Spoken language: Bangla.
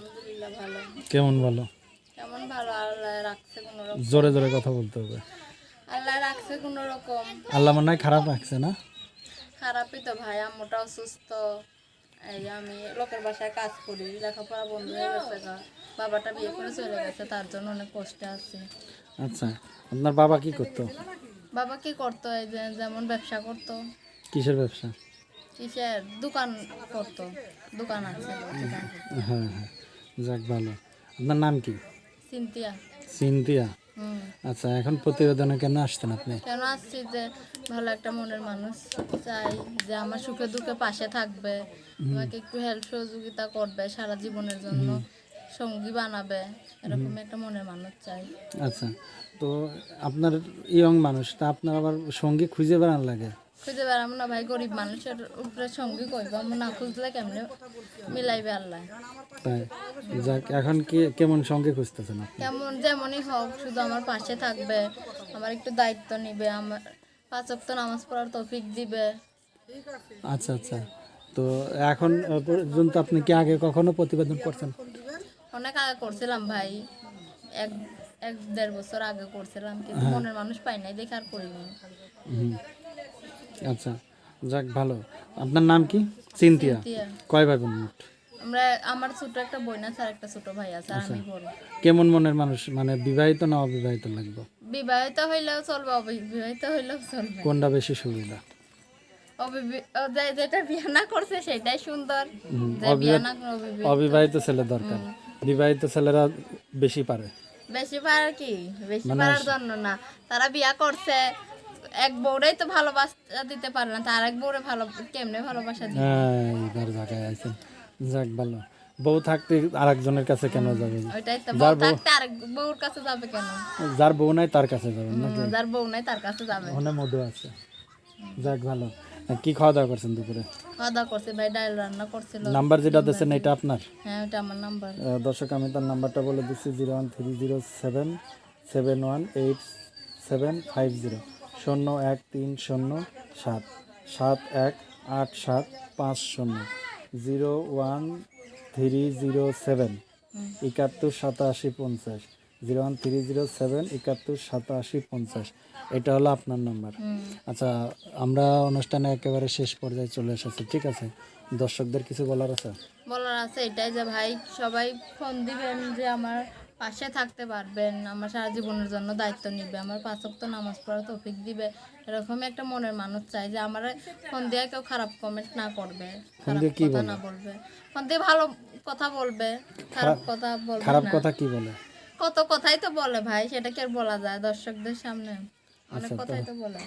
আলহামদুলিল্লাহ ভালো। কেমন ভালো? কেমন ভালো? আল্লাহ রাখছে কোনো রকম। জোরে জোরে কথা বলতে হবে। আল্লাহ রাখছে কোনো রকম। আল্লাহ মনে হয় খারাপ রাখছে না? খারাপই তো ভাই আম্মুটা অসুস্থ এই আমি লোকের বাসায় কাজ করি লেখাপড়া বন্ধ হয়ে গেছে বাবাটা বিয়ে করে চলে গেছে তার জন্য অনেক কষ্টে আছি। আচ্ছা আপনার বাবা কি করতো? বাবা কি করতো? এই যে যেমন ব্যবসা করতো। কিসের ব্যবসা? কিসের? দোকান করতো। দোকান আছে। হ্যাঁ হ্যাঁ। যাক ভালো। আপনার নাম কি? সিনথিয়া। হুম। আচ্ছা এখন প্রতিবেদনে কেন আসতেন আপনি? কেন আসছি যে ভালো একটা মনের মানুষ চাই যে আমার সুখে দুঃখে পাশে থাকবে আমাকে একটু হেল্প সহযোগিতা করবে সারা জীবনের জন্য সঙ্গী বানাবে এরকম একটা মনের মানুষ চাই। আচ্ছা তো আপনার ইয়ং মানুষ তা আপনার আবার সঙ্গী খুঁজে বেড়ান লাগে? খুঁজে বেড়াবো না ভাই গরিব মানুষের উপরে সঙ্গী করব। আমরা না খুঁজলে কেমনে মিলাইবে আল্লাহ? তাই যাক এখন কি কেমন সঙ্গী খুঁজতেছেন আপনি? কেমন যেমনই হোক শুধু আমার পাশে থাকবে আমার একটু দায়িত্ব নিবে আমার পাঁচ ওয়াক্ত নামাজ পড়ার তৌফিক দিবে। আচ্ছা আচ্ছা। তো এখন পর্যন্ত আপনি কি আগে কখনো প্রতিবেদন করছেন? অনেক আগে করছিলাম ভাই এক এক দেড় বছর আগে করছিলাম কিন্তু মনের মানুষ পাই নাই দেখে আর করিনি। আচ্ছা যাক ভালো। আপনার নাম কি? চিন্তিয়া কয় ভাই বোন মোট? আমরা আমার ছোট একটা বোন আছে আর একটা ছোট ভাই আছে আর আমি বড়। কেমন মনের মানুষ? মানে বিবাহিত না অবিবাহিত লাগবে? বিবাহিত হইলেও চলবে অবিবাহিত হইলেও চলবে। কোনটা বেশি সুবিধা? যেটা বিয়ে না করছে সেটাই সুন্দর। অবিবাহিত ছেলে দরকার। বিবাহিত ছেলেরা বেশি পারে। বেশি পারে কি? বেশি পারার জন্য না। তারা বিয়া করছে এক বউরাই তো ভালোবাসা দিতে পারে না তার এক বউরে ভালো কেমনে ভালোবাসা দিবে? হ্যাঁ এইবার জায়গায় আছেন যাক ভালো। বউ থাকতে আরেকজনের কাছে কেন যাবেন ওইটাই তো বউ থাকতে আরেক বউর কাছে যাবে কেন? যার বউ নাই তার কাছে যাবেন না যার বউ নাই তার কাছে যাবে। ওখানে মধু আছে। যাক ভালো। কি খাওয়া দাওয়া করছেন দুপুরে? খাওয়া দাওয়া করছে ভাই ডাল রান্না করছিল। নাম্বার যেটা দিচ্ছেন এটা আপনার? হ্যাঁ ওটা আমার নাম্বার। দর্শক আমি তার নাম্বারটা বলে দিচ্ছি zero one three zero seven seven one eight seven five zero. শূন্য এক তিন শূন্য সাত সাত এক আট সাত পাঁচ শূন্য zero one three zero seven একাত্তর সাতাশি পঞ্চাশ zero one three zero seven একাত্তর সাতাশি পঞ্চাশ এটা হলো আপনার নাম্বার। আচ্ছা আমরা অনুষ্ঠানে একেবারে শেষ পর্যায়ে চলে এসেছি ঠিক আছে? দর্শকদের কিছু বলার আছে? বলার আছে এটাই যে ভাই সবাই ফোন দিবেন যে আমার পাশে থাকতে পারবেন আমার সারা জীবনের জন্য দায়িত্ব নিবে আমার পাঁচ ওয়াক্ত নামাজ পড়ার তৌফিক দিবে। এরকমই একটা মনের মানুষ চাই যে আমার ফোন দিয়ে কেউ খারাপ কমেন্ট না করবে খারাপ কথা না বলবে। ফোন দিয়ে ভালো কথা বলবে খারাপ কথা বলবে খারাপ কথা কি বলে? কত কথাই তো বলে ভাই সেটা কি আর বলা যায় দর্শকদের সামনে? অনেক আচ্ছা, কথাই তো বলে।